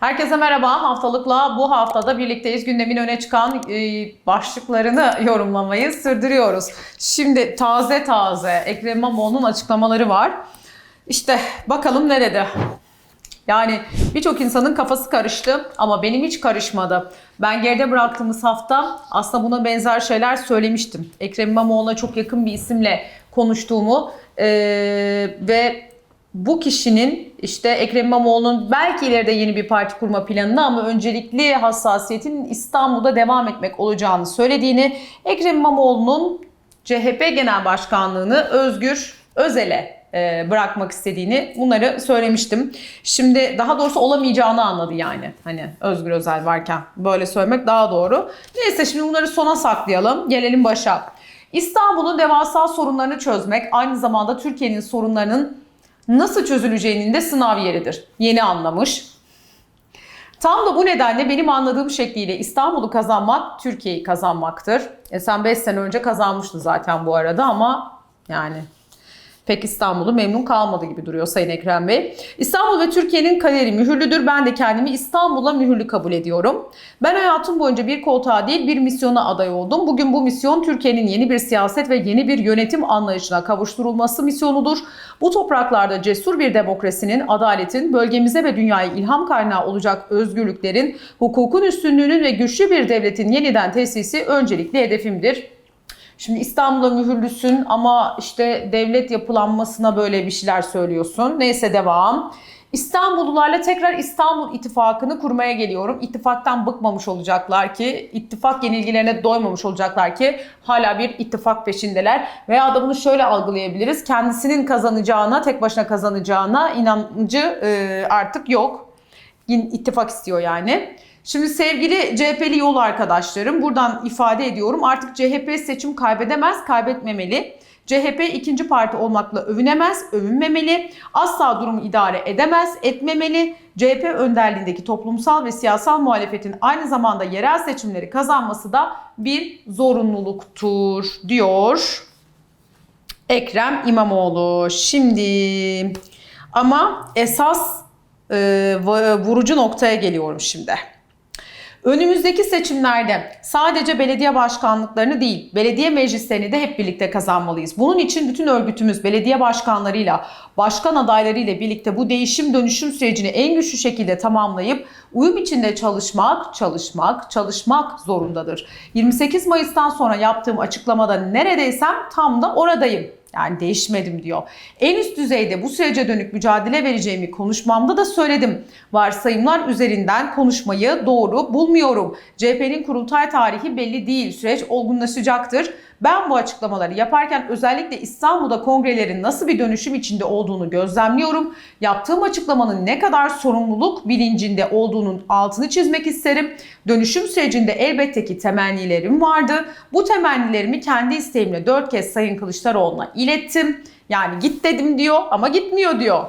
Herkese merhaba. Haftalıkla bu haftada birlikteyiz. Gündemin öne çıkan e, başlıklarını yorumlamayı sürdürüyoruz. Şimdi taze taze Ekrem İmamoğlu'nun açıklamaları var. İşte bakalım ne dedi? Yani birçok insanın kafası karıştı ama benim hiç karışmadı. Ben geride bıraktığımız hafta aslında buna benzer şeyler söylemiştim. Ekrem İmamoğlu'na çok yakın bir isimle konuştuğumu eee, ve bu kişinin işte Ekrem İmamoğlu'nun belki ileride yeni bir parti kurma planını ama öncelikli hassasiyetin İstanbul'da devam etmek olacağını söylediğini, Ekrem İmamoğlu'nun CHP Genel Başkanlığını Özgür Özel'e e, bırakmak istediğini bunları söylemiştim. Şimdi daha doğrusu olamayacağını anladı yani. Hani Özgür Özel varken böyle söylemek daha doğru. Neyse şimdi bunları sona saklayalım. Gelelim başa. İstanbul'un devasa sorunlarını çözmek aynı zamanda Türkiye'nin sorunlarının nasıl çözüleceğinin de sınav yeridir. Yeni anlamış. Tam da bu nedenle benim anladığım şekliyle İstanbul'u kazanmak Türkiye'yi kazanmaktır. E sen 5 sene önce kazanmıştın zaten bu arada ama yani pek İstanbul'u memnun kalmadı gibi duruyor Sayın Ekrem Bey. İstanbul ve Türkiye'nin kaderi mühürlüdür. Ben de kendimi İstanbul'a mühürlü kabul ediyorum. Ben hayatım boyunca bir koltuğa değil bir misyona aday oldum. Bugün bu misyon Türkiye'nin yeni bir siyaset ve yeni bir yönetim anlayışına kavuşturulması misyonudur. Bu topraklarda cesur bir demokrasinin, adaletin, bölgemize ve dünyaya ilham kaynağı olacak özgürlüklerin, hukukun üstünlüğünün ve güçlü bir devletin yeniden tesisi öncelikli hedefimdir. Şimdi İstanbul'a mühürlüsün ama işte devlet yapılanmasına böyle bir şeyler söylüyorsun. Neyse devam. İstanbullularla tekrar İstanbul İttifakı'nı kurmaya geliyorum. İttifaktan bıkmamış olacaklar ki, ittifak yenilgilerine doymamış olacaklar ki hala bir ittifak peşindeler. Veya da bunu şöyle algılayabiliriz. Kendisinin kazanacağına, tek başına kazanacağına inancı e, artık yok. İttifak istiyor yani. Şimdi sevgili CHP'li yol arkadaşlarım buradan ifade ediyorum. Artık CHP seçim kaybedemez, kaybetmemeli. CHP ikinci parti olmakla övünemez, övünmemeli. Asla durumu idare edemez, etmemeli. CHP önderliğindeki toplumsal ve siyasal muhalefetin aynı zamanda yerel seçimleri kazanması da bir zorunluluktur diyor Ekrem İmamoğlu. Şimdi ama esas e, vurucu noktaya geliyorum şimdi. Önümüzdeki seçimlerde sadece belediye başkanlıklarını değil, belediye meclislerini de hep birlikte kazanmalıyız. Bunun için bütün örgütümüz belediye başkanlarıyla, başkan adaylarıyla birlikte bu değişim dönüşüm sürecini en güçlü şekilde tamamlayıp uyum içinde çalışmak, çalışmak, çalışmak zorundadır. 28 Mayıs'tan sonra yaptığım açıklamada neredeysem tam da oradayım. Yani değişmedim diyor. En üst düzeyde bu sürece dönük mücadele vereceğimi konuşmamda da söyledim. Varsayımlar üzerinden konuşmayı doğru bulmuyorum. CHP'nin kurultay tarihi belli değil. Süreç olgunlaşacaktır. Ben bu açıklamaları yaparken özellikle İstanbul'da kongrelerin nasıl bir dönüşüm içinde olduğunu gözlemliyorum. Yaptığım açıklamanın ne kadar sorumluluk bilincinde olduğunun altını çizmek isterim. Dönüşüm sürecinde elbette ki temennilerim vardı. Bu temennilerimi kendi isteğimle dört kez Sayın Kılıçdaroğlu'na ilettim. Yani git dedim diyor ama gitmiyor diyor.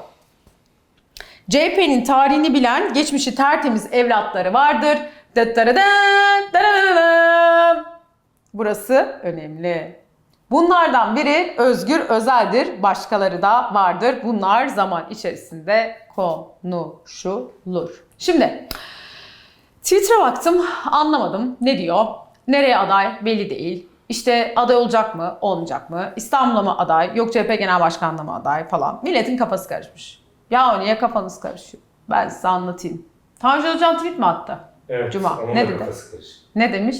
CHP'nin tarihini bilen geçmişi tertemiz evlatları vardır. Dırırırım. Burası önemli. Bunlardan biri Özgür Özel'dir. Başkaları da vardır. Bunlar zaman içerisinde konuşulur. Şimdi Twitter'a baktım anlamadım. Ne diyor? Nereye aday belli değil. İşte aday olacak mı, olmayacak mı? İstanbul'a mı aday? Yok CHP Genel Başkanlığı'na mı aday falan. Milletin kafası karışmış. Ya niye kafanız karışıyor? Ben size anlatayım. Tanju Hocam tweet mi attı? Evet, Cuma, ne dedi? Ne demiş?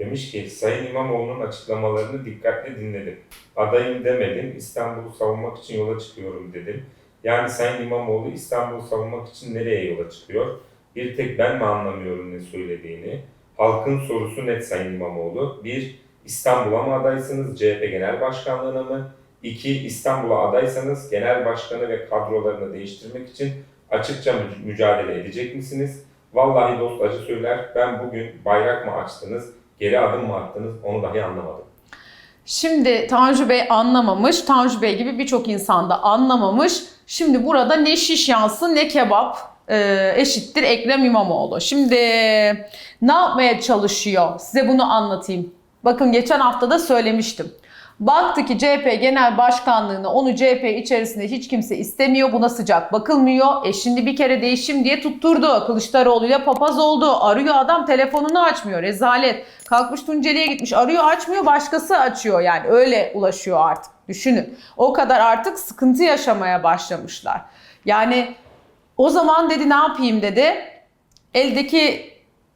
Demiş ki Sayın İmamoğlu'nun açıklamalarını dikkatle dinledim. Adayım demedim, İstanbul'u savunmak için yola çıkıyorum dedim. Yani Sayın İmamoğlu İstanbul'u savunmak için nereye yola çıkıyor? Bir tek ben mi anlamıyorum ne söylediğini? Halkın sorusu net Sayın İmamoğlu. Bir, İstanbul'a mı adaysınız, CHP Genel Başkanlığı'na mı? İki, İstanbul'a adaysanız genel başkanı ve kadrolarını değiştirmek için açıkça mü- mücadele edecek misiniz? Vallahi dost acı söyler, ben bugün bayrak mı açtınız, geri adım mı attınız onu dahi anlamadım. Şimdi Tanju Bey anlamamış. Tanju Bey gibi birçok insan da anlamamış. Şimdi burada ne şiş yansı ne kebap e, eşittir Ekrem İmamoğlu. Şimdi ne yapmaya çalışıyor? Size bunu anlatayım. Bakın geçen hafta da söylemiştim. Baktı ki CHP genel başkanlığını onu CHP içerisinde hiç kimse istemiyor. Buna sıcak bakılmıyor. E şimdi bir kere değişim diye tutturdu. Kılıçdaroğlu'yla papaz oldu. Arıyor adam telefonunu açmıyor. Rezalet. Kalkmış Tunceli'ye gitmiş. Arıyor açmıyor başkası açıyor. Yani öyle ulaşıyor artık. Düşünün. O kadar artık sıkıntı yaşamaya başlamışlar. Yani o zaman dedi ne yapayım dedi. Eldeki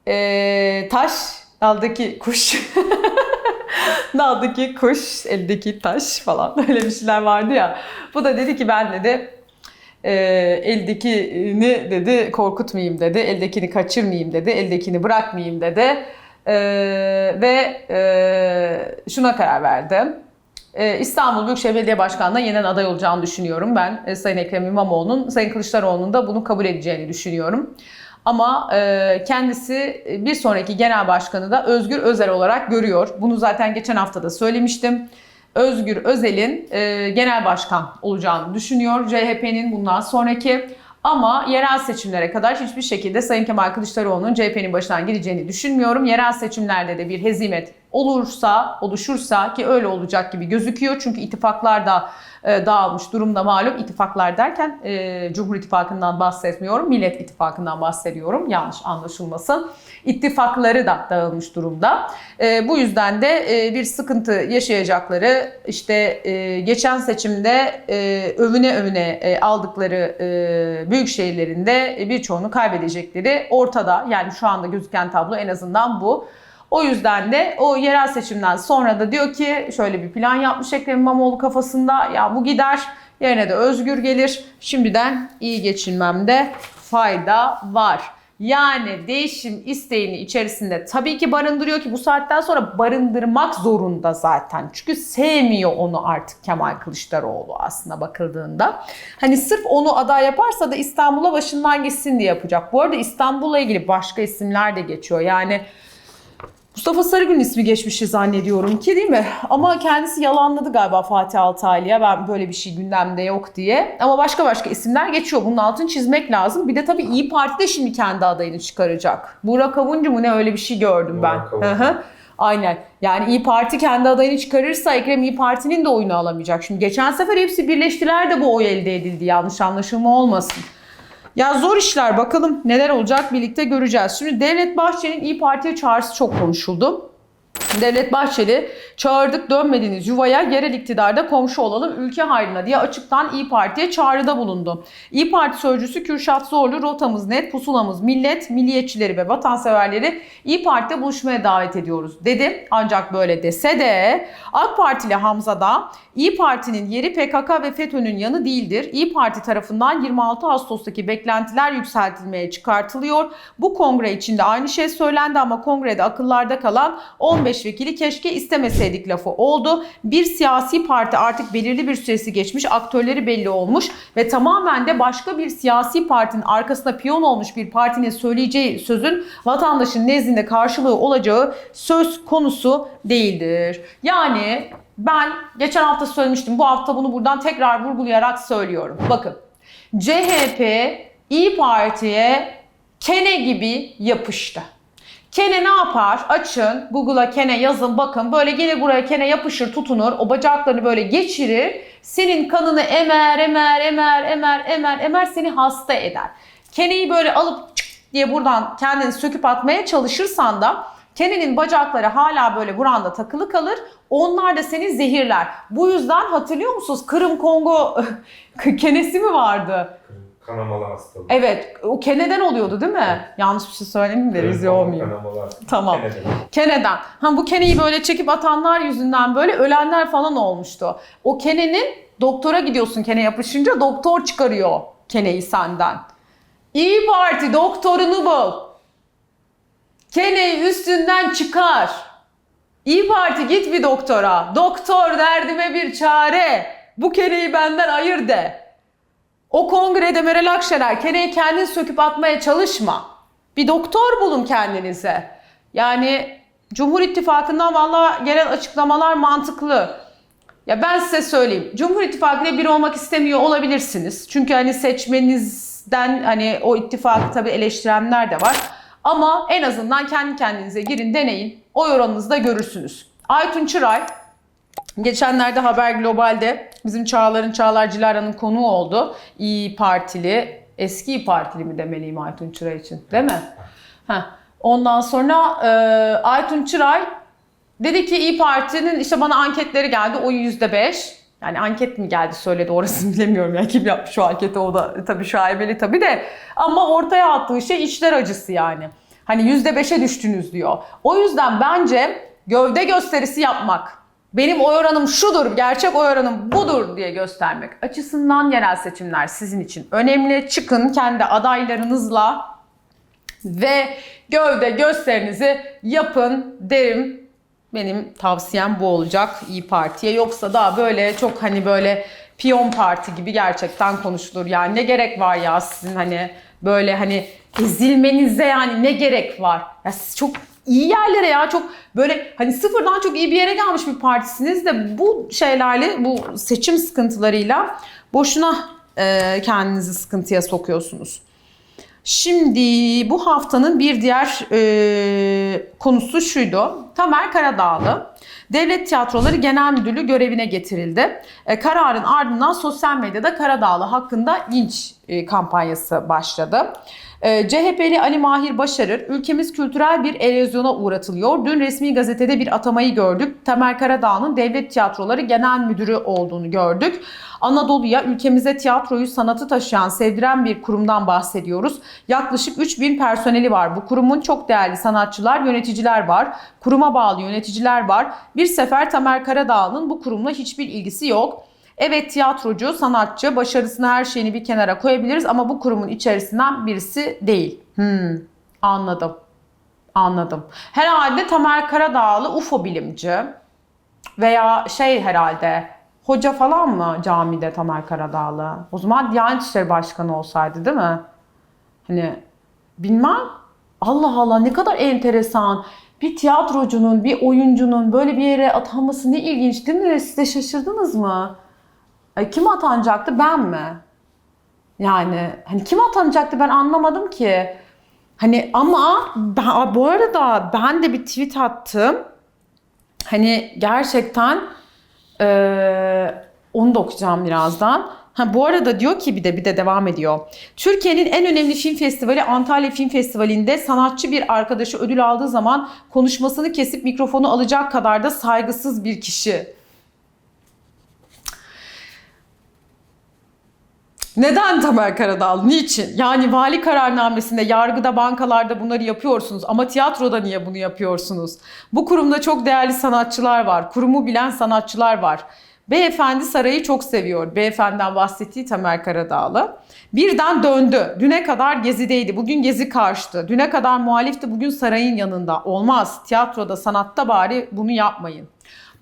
eee, taş, daldaki kuş. daldaki kuş, eldeki taş falan öyle bir şeyler vardı ya. Bu da dedi ki ben dedi eee, eldekini dedi korkutmayayım dedi. Eldekini kaçırmayayım dedi. Eldekini bırakmayayım dedi. Eee, ve eee, şuna karar verdim. Ee, İstanbul Büyükşehir Belediye Başkanlığı'na yeniden aday olacağını düşünüyorum ben. Ee, Sayın Ekrem İmamoğlu'nun, Sayın Kılıçdaroğlu'nun da bunu kabul edeceğini düşünüyorum. Ama e, kendisi e, bir sonraki genel başkanı da Özgür Özel olarak görüyor. Bunu zaten geçen hafta da söylemiştim. Özgür Özel'in e, genel başkan olacağını düşünüyor. CHP'nin bundan sonraki ama yerel seçimlere kadar hiçbir şekilde Sayın Kemal Kılıçdaroğlu'nun CHP'nin başından gideceğini düşünmüyorum. Yerel seçimlerde de bir hezimet olursa, oluşursa ki öyle olacak gibi gözüküyor. Çünkü ittifaklar da e, dağılmış durumda malum. İttifaklar derken e, Cumhur İttifakı'ndan bahsetmiyorum. Millet İttifakı'ndan bahsediyorum. Yanlış anlaşılmasın. İttifakları da dağılmış durumda. E, bu yüzden de e, bir sıkıntı yaşayacakları işte e, geçen seçimde e, övüne övüne e, aldıkları e, büyük şehirlerinde e, birçoğunu kaybedecekleri ortada. Yani şu anda gözüken tablo en azından bu. O yüzden de o yerel seçimden sonra da diyor ki şöyle bir plan yapmış Ekrem İmamoğlu kafasında. Ya bu gider yerine de Özgür gelir. Şimdiden iyi geçinmemde fayda var. Yani değişim isteğini içerisinde tabii ki barındırıyor ki bu saatten sonra barındırmak zorunda zaten. Çünkü sevmiyor onu artık Kemal Kılıçdaroğlu aslında bakıldığında. Hani sırf onu aday yaparsa da İstanbul'a başından gitsin diye yapacak. Bu arada İstanbul'la ilgili başka isimler de geçiyor. Yani Mustafa Sarıgül'ün ismi geçmişi zannediyorum ki değil mi? Ama kendisi yalanladı galiba Fatih Altaylı'ya ben böyle bir şey gündemde yok diye. Ama başka başka isimler geçiyor. Bunun altını çizmek lazım. Bir de tabii İyi Parti de şimdi kendi adayını çıkaracak. Burak Avuncu mu ne öyle bir şey gördüm ben. Burak Avuncu. Hı hı. Aynen. Yani İyi Parti kendi adayını çıkarırsa Ekrem İyi Parti'nin de oyunu alamayacak. Şimdi geçen sefer hepsi birleştiler de bu oy elde edildi. Yanlış anlaşılma olmasın. Ya zor işler bakalım neler olacak birlikte göreceğiz. Şimdi Devlet Bahçeli'nin İyi Parti'ye çağrısı çok konuşuldu. Devlet Bahçeli çağırdık dönmediğiniz yuvaya yerel iktidarda komşu olalım ülke hayrına diye açıktan İyi Parti'ye çağrıda bulundu. İyi Parti sözcüsü Kürşat Zorlu rotamız net pusulamız millet, milliyetçileri ve vatanseverleri İyi Parti'de buluşmaya davet ediyoruz dedi. Ancak böyle dese de AK Partili Hamza da İyi Parti'nin yeri PKK ve FETÖ'nün yanı değildir. İyi Parti tarafından 26 Ağustos'taki beklentiler yükseltilmeye çıkartılıyor. Bu kongre içinde aynı şey söylendi ama kongrede akıllarda kalan 15 vekili keşke istemeseydik lafı oldu. Bir siyasi parti artık belirli bir süresi geçmiş, aktörleri belli olmuş ve tamamen de başka bir siyasi partinin arkasında piyon olmuş bir partinin söyleyeceği sözün vatandaşın nezdinde karşılığı olacağı söz konusu değildir. Yani ben geçen hafta söylemiştim. Bu hafta bunu buradan tekrar vurgulayarak söylüyorum. Bakın CHP İyi Parti'ye kene gibi yapıştı. Kene ne yapar? Açın Google'a kene yazın bakın böyle gelir buraya kene yapışır tutunur o bacaklarını böyle geçirir senin kanını emer emer emer emer emer emer seni hasta eder. Keneyi böyle alıp çık diye buradan kendini söküp atmaya çalışırsan da Kenenin bacakları hala böyle buranda takılı kalır. Onlar da seni zehirler. Bu yüzden hatırlıyor musunuz? Kırım Kongo kenesi mi vardı? Kanamalı hastalık. Evet, o keneden oluyordu değil mi? Yanlış bir şey söyleyeyim de rezil olmayayım. Kanamalı hastalık. Tamam. Gene de. Keneden. Ha bu keneyi böyle çekip atanlar yüzünden böyle ölenler falan olmuştu. O kenenin doktora gidiyorsun kene yapışınca doktor çıkarıyor keneyi senden. İyi Parti doktorunu bul. Keneyi üstünden çıkar. İyi Parti git bir doktora. Doktor derdime bir çare. Bu keneyi benden ayır de. O kongrede Meral Akşener keneyi kendin söküp atmaya çalışma. Bir doktor bulun kendinize. Yani Cumhur İttifakı'ndan valla gelen açıklamalar mantıklı. Ya ben size söyleyeyim. Cumhur İttifakı ile bir olmak istemiyor olabilirsiniz. Çünkü hani seçmeninizden hani o ittifakı tabii eleştirenler de var. Ama en azından kendi kendinize girin deneyin. Oy oranınızı da görürsünüz. Aytun Çıray Geçenlerde Haber Global'de bizim Çağlar'ın Çağlar Cilara'nın konuğu oldu. İyi Partili, eski İyi Partili mi demeliyim Aytun Çıray için değil mi? Heh. Ondan sonra e, Aytun Çıray dedi ki İyi Parti'nin işte bana anketleri geldi o yüzde beş. Yani anket mi geldi söyledi orasını bilemiyorum ya kim yapmış o anketi o da tabii şaibeli tabii de. Ama ortaya attığı şey içler acısı yani. Hani yüzde beşe düştünüz diyor. O yüzden bence gövde gösterisi yapmak benim oy oranım şudur, gerçek oy oranım budur diye göstermek açısından yerel seçimler sizin için önemli. Çıkın kendi adaylarınızla ve gövde gösterinizi yapın derim. Benim tavsiyem bu olacak İyi Parti'ye. Yoksa da böyle çok hani böyle piyon parti gibi gerçekten konuşulur. Yani ne gerek var ya sizin hani böyle hani ezilmenize yani ne gerek var? Ya siz çok iyi yerlere ya çok böyle hani sıfırdan çok iyi bir yere gelmiş bir partisiniz de bu şeylerle bu seçim sıkıntılarıyla boşuna e, kendinizi sıkıntıya sokuyorsunuz. Şimdi bu haftanın bir diğer e, konusu şuydu. Tamer Karadağlı Devlet Tiyatroları Genel Müdürlüğü görevine getirildi. E, kararın ardından sosyal medyada Karadağlı hakkında linç e, kampanyası başladı. E, CHP'li Ali Mahir Başarır, ülkemiz kültürel bir erozyona uğratılıyor. Dün resmi gazetede bir atamayı gördük. Tamer Karadağ'ın Devlet Tiyatroları Genel Müdürü olduğunu gördük. Anadolu'ya, ülkemize tiyatroyu, sanatı taşıyan, sevdiren bir kurumdan bahsediyoruz. Yaklaşık 3000 personeli var. Bu kurumun çok değerli sanatçılar, yöneticiler var. Kuruma bağlı yöneticiler var. Bir sefer Tamer Karadağ'ın bu kurumla hiçbir ilgisi yok. Evet tiyatrocu, sanatçı, başarısını her şeyini bir kenara koyabiliriz ama bu kurumun içerisinden birisi değil. Hmm, anladım. Anladım. Herhalde Tamer Karadağlı UFO bilimci veya şey herhalde hoca falan mı camide Tamer Karadağlı? O zaman Diyanet İşleri Başkanı olsaydı değil mi? Hani bilmem. Allah Allah ne kadar enteresan. Bir tiyatrocunun, bir oyuncunun böyle bir yere atanması ne ilginç değil mi? Siz de şaşırdınız mı? Ay kim atanacaktı ben mi? Yani hani kim atanacaktı ben anlamadım ki. Hani ama ben, bu arada ben de bir tweet attım. Hani gerçekten eee, onu da okuyacağım birazdan. Ha, bu arada diyor ki bir de bir de devam ediyor. Türkiye'nin en önemli film festivali Antalya Film Festivali'nde sanatçı bir arkadaşı ödül aldığı zaman konuşmasını kesip mikrofonu alacak kadar da saygısız bir kişi. Neden Tamer Karadağ? Niçin? Yani vali kararnamesinde, yargıda, bankalarda bunları yapıyorsunuz ama tiyatroda niye bunu yapıyorsunuz? Bu kurumda çok değerli sanatçılar var. Kurumu bilen sanatçılar var. Beyefendi sarayı çok seviyor. Beyefendiden bahsettiği Tamer Karadağlı. Birden döndü. Düne kadar gezideydi. Bugün gezi karşıtı. Düne kadar muhalifti. Bugün sarayın yanında. Olmaz. Tiyatroda, sanatta bari bunu yapmayın.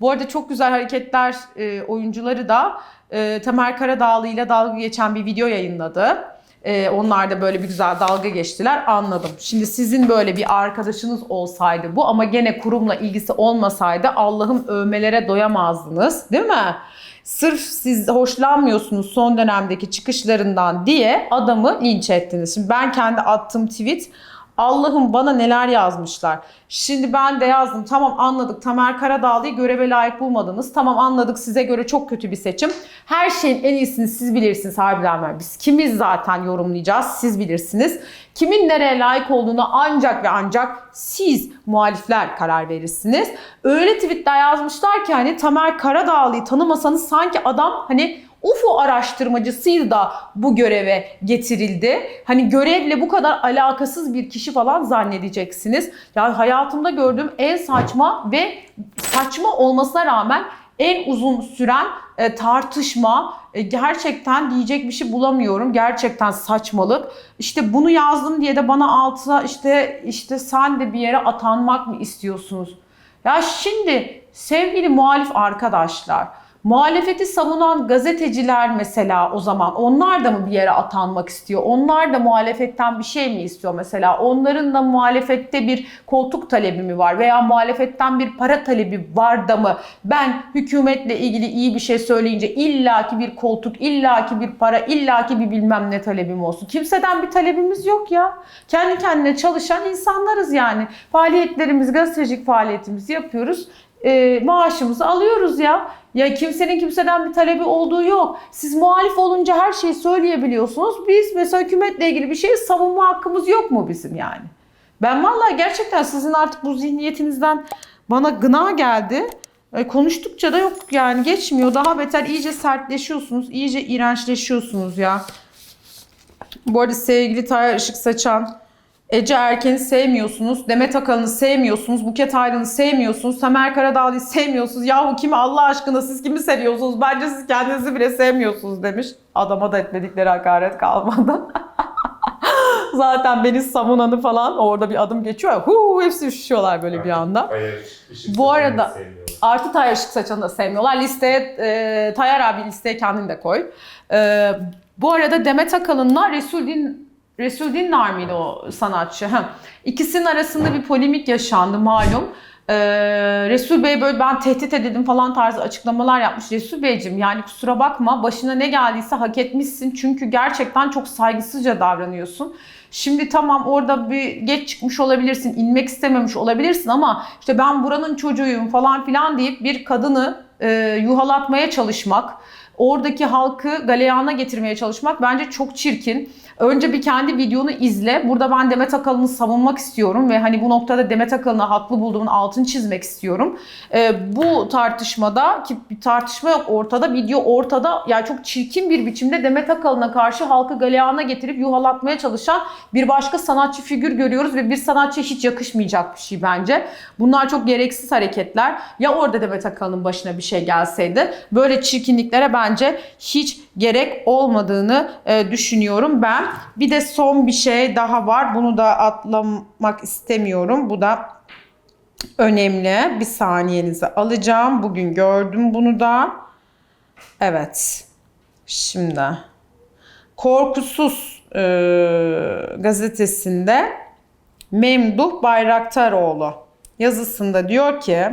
Bu arada çok güzel hareketler e, oyuncuları da e, Tamer Karadağlı ile dalga geçen bir video yayınladı. E, onlar da böyle bir güzel dalga geçtiler anladım. Şimdi sizin böyle bir arkadaşınız olsaydı bu ama gene kurumla ilgisi olmasaydı Allah'ım övmelere doyamazdınız değil mi? Sırf siz hoşlanmıyorsunuz son dönemdeki çıkışlarından diye adamı linç ettiniz. Şimdi ben kendi attığım tweet Allah'ım bana neler yazmışlar. Şimdi ben de yazdım. Tamam anladık. Tamer Karadağlı'yı göreve layık bulmadınız. Tamam anladık. Size göre çok kötü bir seçim. Her şeyin en iyisini siz bilirsiniz harbiden. Biz kimiz zaten yorumlayacağız. Siz bilirsiniz. Kimin nereye layık olduğunu ancak ve ancak siz muhalifler karar verirsiniz. Öyle tweetler yazmışlar ki hani Tamer Karadağlı'yı tanımasanız sanki adam hani UFO araştırmacısıydı da bu göreve getirildi. Hani görevle bu kadar alakasız bir kişi falan zannedeceksiniz. Ya hayatımda gördüğüm en saçma ve saçma olmasına rağmen en uzun süren e, tartışma e, gerçekten diyecek bir şey bulamıyorum. Gerçekten saçmalık. İşte bunu yazdım diye de bana altına işte işte sen de bir yere atanmak mı istiyorsunuz? Ya şimdi sevgili muhalif arkadaşlar Muhalefeti savunan gazeteciler mesela o zaman onlar da mı bir yere atanmak istiyor? Onlar da muhalefetten bir şey mi istiyor mesela? Onların da muhalefette bir koltuk talebi mi var? Veya muhalefetten bir para talebi var da mı? Ben hükümetle ilgili iyi bir şey söyleyince illaki bir koltuk, illaki bir para, illaki bir bilmem ne talebim olsun. Kimseden bir talebimiz yok ya. Kendi kendine çalışan insanlarız yani. Faaliyetlerimiz, gazetecilik faaliyetimizi yapıyoruz. E, maaşımızı alıyoruz ya. Ya kimsenin kimseden bir talebi olduğu yok. Siz muhalif olunca her şeyi söyleyebiliyorsunuz. Biz mesela hükümetle ilgili bir şey savunma hakkımız yok mu bizim yani? Ben vallahi gerçekten sizin artık bu zihniyetinizden bana gına geldi. E, konuştukça da yok yani geçmiyor. Daha beter iyice sertleşiyorsunuz. iyice iğrençleşiyorsunuz ya. Bu arada sevgili Tayyar Işık Saçan, Ece Erken'i sevmiyorsunuz, Demet Akalın'ı sevmiyorsunuz, Buket Aydın'ı sevmiyorsunuz, Tamer Karadağlı'yı sevmiyorsunuz. Yahu kimi Allah aşkına siz kimi seviyorsunuz? Bence siz kendinizi bile sevmiyorsunuz demiş. Adama da etmedikleri hakaret kalmadı. Zaten beni savunanı falan orada bir adım geçiyor. Huu, hepsi üşüşüyorlar böyle bir anda. Hayır, Bu arada-. Artı Tayyar Işık Saçan'ı da sevmiyorlar. Listeye e, Tayyar abi listeye kendin de koy. E, bu arada Demet Akalın'la Resul Din Resul Dinler miydi o sanatçı? Ha. İkisinin arasında bir polemik yaşandı malum. Ee, Resul Bey böyle ben tehdit edildim falan tarzı açıklamalar yapmış. Resul Beyciğim yani kusura bakma başına ne geldiyse hak etmişsin. Çünkü gerçekten çok saygısızca davranıyorsun. Şimdi tamam orada bir geç çıkmış olabilirsin, inmek istememiş olabilirsin ama işte ben buranın çocuğuyum falan filan deyip bir kadını e, yuhalatmaya çalışmak, oradaki halkı galeyana getirmeye çalışmak bence çok çirkin. Önce bir kendi videonu izle. Burada ben Demet Akalın'ı savunmak istiyorum ve hani bu noktada Demet Akalın'ı haklı bulduğumun altını çizmek istiyorum. Ee, bu tartışmada ki bir tartışma yok ortada, video ortada. Yani çok çirkin bir biçimde Demet Akalın'a karşı halkı galeyana getirip yuhalatmaya çalışan bir başka sanatçı figür görüyoruz ve bir sanatçıya hiç yakışmayacak bir şey bence. Bunlar çok gereksiz hareketler. Ya orada Demet Akalın'ın başına bir şey gelseydi böyle çirkinliklere bence hiç gerek olmadığını e, düşünüyorum ben. Bir de son bir şey daha var. Bunu da atlamak istemiyorum. Bu da önemli. Bir saniyenizi alacağım. Bugün gördüm bunu da. Evet. Şimdi Korkusuz e, gazetesinde Memduh Bayraktaroğlu yazısında diyor ki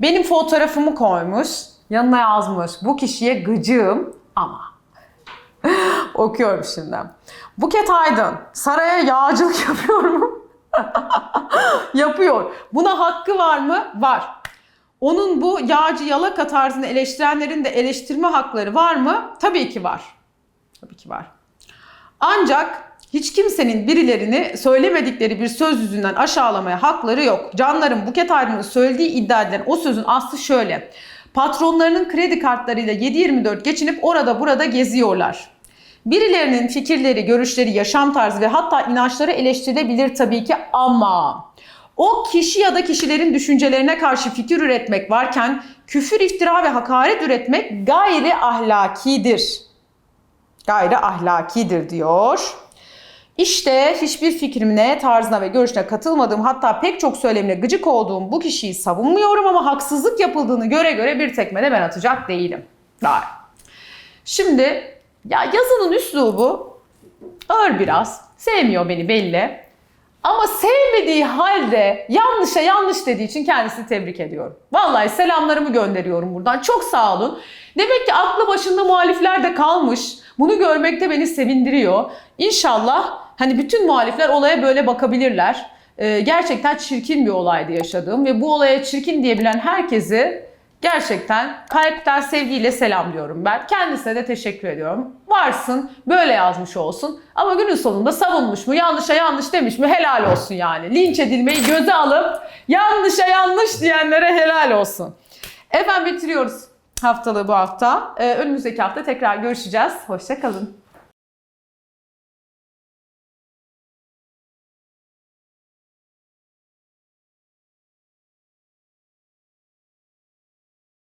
benim fotoğrafımı koymuş yanına yazmış bu kişiye gıcığım ama okuyorum şimdi. Buket Aydın saraya yağcılık yapıyor mu? Yapıyor. Buna hakkı var mı? Var. Onun bu yağcı yalaka tarzını eleştirenlerin de eleştirme hakları var mı? Tabii ki var. Tabii ki var. Ancak hiç kimsenin birilerini söylemedikleri bir söz yüzünden aşağılamaya hakları yok. Canlarım Buket Aydın'ın söylediği iddia edilen o sözün aslı şöyle. Patronlarının kredi kartlarıyla 7-24 geçinip orada burada geziyorlar. Birilerinin fikirleri, görüşleri, yaşam tarzı ve hatta inançları eleştirilebilir tabii ki ama o kişi ya da kişilerin düşüncelerine karşı fikir üretmek varken küfür, iftira ve hakaret üretmek gayri ahlakidir. Gayri ahlakidir diyor. İşte hiçbir fikrine, tarzına ve görüşüne katılmadığım hatta pek çok söylemine gıcık olduğum bu kişiyi savunmuyorum ama haksızlık yapıldığını göre göre bir tekmede ben atacak değilim. Daha. Şimdi ya yazının üslubu ağır biraz. Sevmiyor beni belli. Ama sevmediği halde yanlışa yanlış dediği için kendisini tebrik ediyorum. Vallahi selamlarımı gönderiyorum buradan. Çok sağ olun. Demek ki aklı başında muhalifler de kalmış. Bunu görmek de beni sevindiriyor. İnşallah hani bütün muhalifler olaya böyle bakabilirler. Ee, gerçekten çirkin bir olaydı yaşadığım ve bu olaya çirkin diyebilen herkesi gerçekten kalpten sevgiyle selamlıyorum ben. Kendisine de teşekkür ediyorum. Varsın, böyle yazmış olsun. Ama günün sonunda savunmuş mu, yanlışa yanlış demiş mi helal olsun yani. Linç edilmeyi göze alıp yanlışa yanlış diyenlere helal olsun. Efendim bitiriyoruz haftalığı bu hafta. Ee, önümüzdeki hafta tekrar görüşeceğiz. Hoşçakalın.